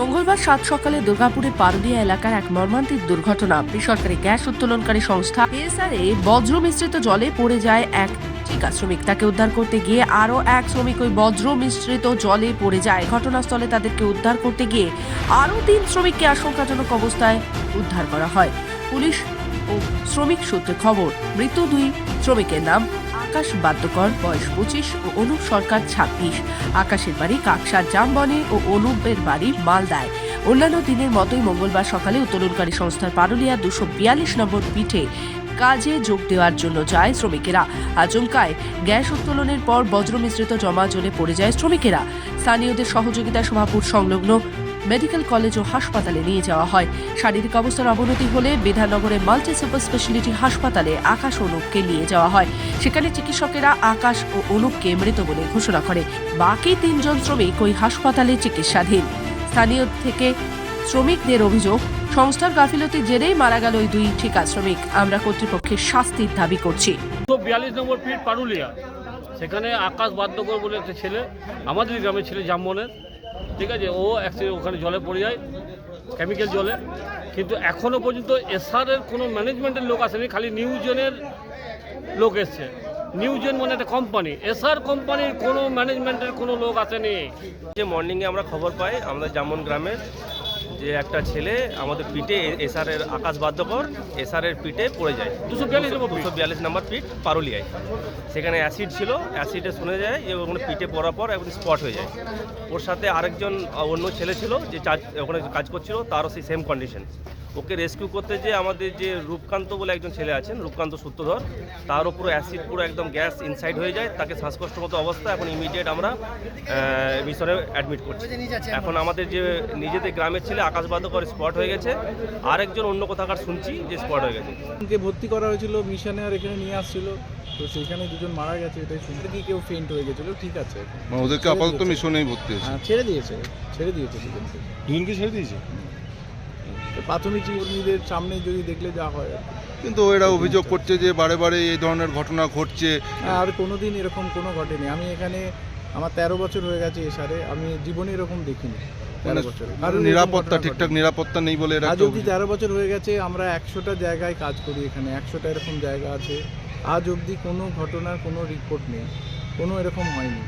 মঙ্গলবার সাত সকালে দুর্গাপুরের পারুলিয়া এলাকার এক মর্মান্তিক দুর্ঘটনা। বেসরকারি গ্যাস উত্তোলনকারী সংস্থা এসআরএ বজ্র মিশ্রিত জলে পড়ে যায় এক ঠিকা শ্রমিক। তাকে উদ্ধার করতে গিয়ে আরও এক শ্রমিক ওই বজ্র মিশ্রিত জলে পড়ে যায়। ঘটনাস্থলে তাদেরকে উদ্ধার করতে গিয়ে আরও তিন শ্রমিককে আশঙ্কাজনক অবস্থায় উদ্ধার করা হয়। পুলিশ ও শ্রমিক সূত্রে খবর, মৃত দুই শ্রমিকের নাম আকাশ বাদ্যকর, বয়স পঁচিশ ও অনুপ সরকার ছাব্বিশ। আকাশের বাড়ি কাকসার জামবনে ও অনুপের বাড়ি মালদায়। অন্যান্য দিনের মতোই মঙ্গলবার সকালে উত্তোলনকারী সংস্থার পারুলিয়া দুশো বিয়াল্লিশ নম্বর পিঠে কাজে যোগ দেওয়ার জন্য যায় শ্রমিকেরা। আচমকায় গ্যাস উত্তোলনের পর বজ্র মিশ্রিত জমা জলে পড়ে যায় শ্রমিকেরা। স্থানীয়দের সহযোগিতা সোমাপুর সংলগ্ন মেডিকেল কলেজ ও হাসপাতালে নিয়ে যাওয়া হয়। শারীরিক অবস্থার অবনতি হলে বিধাননগরের মাল্টি সুপার স্পেশালিটি হাসপাতালে আকাশ অনুপকে নিয়ে যাওয়া হয়। সেখানে চিকিৎসকেরা আকাশ ও অনুপকে মৃত বলে ঘোষণা করে। বাকি তিনজন শ্রমিক ওই হাসপাতালে চিকিৎসাধীন। স্থানীয় থেকে শ্রমিকদের অভিযোগ, সংস্থার গাফিলতির জেরেই মারা গেল ওই দুই ঠিকা শ্রমিক। আমরা কর্তৃপক্ষের শাস্তির দাবি করছি। সেখানে আকাশ বাদ্যকর বলে একটা ছেলে, আমাদের গ্রামের ছেলে জামবনের ঠিক আছে, ও অ্যাক্সিডেন্ট ওখানে জলে পড়ে যায় কেমিক্যাল জলে। কিন্তু এখনও পর্যন্ত এসআরের কোনো ম্যানেজমেন্টের লোক আসেনি, খালি নিউজেনের লোক এসছে। নিউজেন মানে একটা কোম্পানি এসআর কোম্পানির কোনো ম্যানেজমেন্টের কোনো লোক আসেনি। যে মর্নিংয়ে আমরা খবর পাই আমাদের জামন গ্রামের যে একটা ছেলে আমাদের পিঠে এসআরের আকাশ বাদ্যকর এসআরের পিঠে পড়ে যায়। 242 নম্বর পিঠ। দুশো বিয়াল্লিশ নম্বর পিঠ পারুলিয়ায়। সেখানে অ্যাসিড ছিল অ্যাসিডে শুনে যায় যে ওখানে পিঠে পড়ার পর এখন স্পট হয়ে যায়। ওর সাথে আরেকজন অন্য ছেলে ছিল যে চার ওখানে কাজ করছিল তারও সেই সেম কন্ডিশন ওকে রেস্কিউ করতে যে আমাদের যে রূপকান্ত বলে একজন ছেলে আছেন রূপকান্ত সূত্রধর তার পুরো অ্যাসিড পুরো একদম গ্যাস ইনসাইড হয়ে যায় তাকে শ্বাসকষ্ট মতো অবস্থা এখন ইমিডিয়েট আমরা মিশনে অ্যাডমিট করছি। এখন আমাদের যে নিজেদের গ্রামের ছেলে আকাশ বাদকর স্পট হয়ে গেছে। আরেকজন অন্য কোথাকার শুনছি যে স্পট হয়ে গেছে। কে ভর্তি করা হয়েছিল মিশনে আর এখানে নিয়ে আসছিল। তো সেখানে দুজন মারা গেছে এটাই শুনতে কি কেউ ফেন্ট হয়ে গেছিল? ঠিক আছে। মানে ওদেরকে আপাতত মিশনেই ভর্তি হয়েছে। হ্যাঁ ছেড়ে দিয়েছে। ছেড়ে দিয়েছে দুজনকে। দুজনকে ছেড়ে দিয়েছে? তো প্রাথমিক কর্মীদের সামনে যদি দেখলে যা হয়। কিন্তু এরা অভিযোগ করছে যে বারে বারে এই ধরনের ঘটনা ঘটছে। হ্যাঁ, আর কোনো দিন এরকম কোনো ঘটেনি। আমি এখানে আমার তেরো বছর হয়ে গেছে এসারে আমি জীবনে এরকম দেখিনি। মানে তেরো বছর। কারণ নিরাপত্তা ঠিকঠাক নিরাপত্তা নেই বলে আজ অবধি তেরো বছর হয়ে গেছে আমরা একশোটা জায়গায় কাজ করি এখানে একশোটা এরকম জায়গা আছে। আজ অবধি কোনো ঘটনার কোনো রিপোর্ট নেই কোনো এরকম হয়নি।